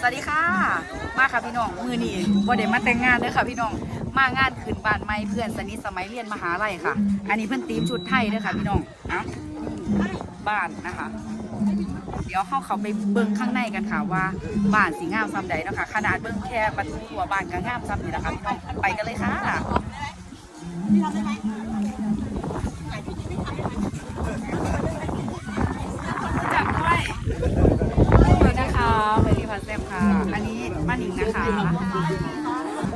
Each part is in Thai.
สวัสดีค่ะ มาค่ะพี่น้องมือนี้บ่ได้มาแต่งงานเด้อค่ะพี่น้องมางานขึ้นบ้านใหม่เพื่อนสนิทสมัยเรียนมหาลัยค่ะ อันนี้เพื่อนตีมชุดไทยเด้อค่ะพี่น้องอะบ้านนะคะ เดี๋ยวเข้าเขาไปเบิ่งข้างในกันค่ะว่าบ้านสีงามซ้ำใดเนาะคะขนาดเบิ่งแค่ประตูหัวบ้านก็งามซ้ำนี่แหละค่ะพี่น้องไปกันเลยค่ะจับด้วยนี่นะคะเมลี่พันแซม ค่ะ อันนี้ป้าหนิงนะคะ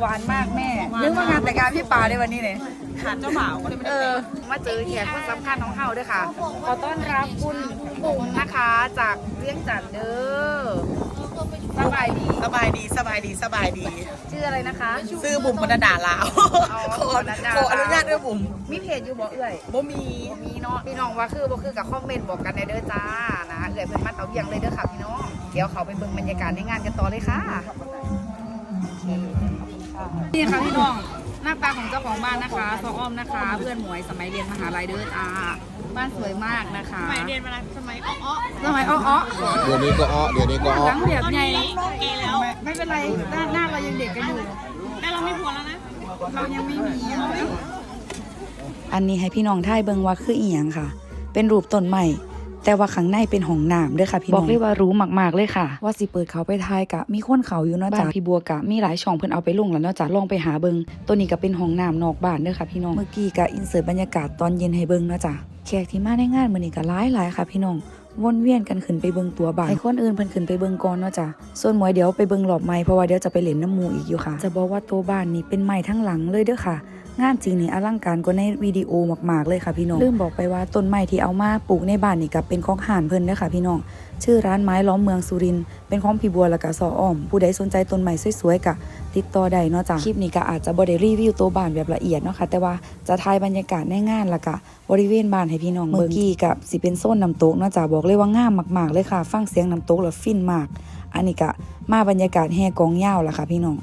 หวานมากแม่ นึกว่างานแต่งงานพี่ปาได้วันนี้เนี่ยขาดเจ้าบ่าวก็เลยไม่เอได้อมาเจอแขกคนสำคัญของเฮาด้วยค่ะ ขอต้อนรับคุณปุ่งนะคะ จากเวียงจันทน์เด้อ สบายดี สบายดีสบายดีสบายดีชื่ออะไรนะคะ ซื้อบุ๋มบรรดาลาวอ๋อขอบรรดาขออนุญาตด้วยบุ๋มมีเพจอยู่บ่เอ่ย บ่มีบ่มีเนาะพี่น้องว่าคือบ่คือกับคอมเมนต์บอกกันในเด้อจ้านะเอ่ยเพิ่นมาเตาเวียงเลยเด้อค่ะพี่น้อง เดี๋ยวเขาไปเบิ่งบรรยากาศในงานกันต่อเลยค่ะนี่ค่ะพี่น้องหน้าตาของเจ้าของบ้านนะคะซออ้อมนะคะ เพื่อนหมวยสมัยเรียนมหาลัยเด้อจ้าบ้านสวยมากนะคะสมัยเรียนมาสมัยอ้อสมัยอ้ออ้อเดี๋ยวนี้ก็อ้อเดี๋ยวนี้ก็อ้อหลังแบบไงเกแล้วไม่เป็นไรหน้าหน้าเรายังเด็กกันอยู่แต่เราไม่ผัวแล้วนะเรายังไม่มีอันนี้ให้พี่น้องท่ายเบิงว่าคืออีหยังค่ะ เป็นรูปต้นไม้ แต่ว่าข้างในเป็นห้องน้ำเด้วยค่ะพี่น้องบอกเลยว่ารู้มากๆเลยค่ะ ว่าสิเปิดเขาไปทายกะมีคนเขาอยู่เนาะจ้ะพี่บัวกะมีหลายช่องเพิ่นเอาไปลงแล้วเนาะจ้ะลองไปหาเบิงตัวนี้ก็เป็นห้องน้ำนอกบ้านเด้อค่ะพี่น้องเมื่อกี้กะอินเสิร์ตบรรยากาศตอนเย็นให้เบิงเนาะจ้ะแขกที่มาในงานมื้อนี้ก็หลายหลายๆค่ะพี่น้อง วนเวียนกันขึ้นไปเบิงตัวบ้านให้คนอื่นเพิ่นขึ้นไปเบิงก่อนเนาะจ้ะส่วนหมวยเดี๋ยวไปเบิงหลอบไม้เพราะว่าเดี๋ยวจะไปเล่นน้ำหมูอีกอยู่ค่ะ จะบอกว่าตัวบ้านนี่เป็นไม้ทั้งหลังเลยเด้อค่ะ งานจริงนี่อลังการกว่าในวิดีโอมากๆเลยค่ะพี่น้องลืมบอกไปว่าต้นไม้ที่เอามาปลูกในบ้านนี่ก็เป็นของห่านเพิ่นเด้อค่ะพี่น้องชื่อร้านไม้ล้อมเมืองสุรินทร์เป็นของพี่บัวและก็ซออ้อม ผู้ใดสนใจต้นไม้สวยๆก็ติดต่อได้เนาะจ้ะคลิปนี้ก็อาจจะบ่ได้รีวิวตัวบ้านแบบละเอียดเนาะค่ะแต่ว่าจะถ่ายบรรยากาศในงานและก็ บริเวณบ้านให้พี่น้องเบิ่งเมื่อกี้กับสิเป็นโซนน้ำตกเนาะจ้ะบอกเลยว่างามมาก ๆ เลยค่ะ ฟังเสียงน้ำตกแล้วฟินมาก อันนี้ก็มาบรรยากาศแห่กองยาวล่ะค่ะพี่น้อง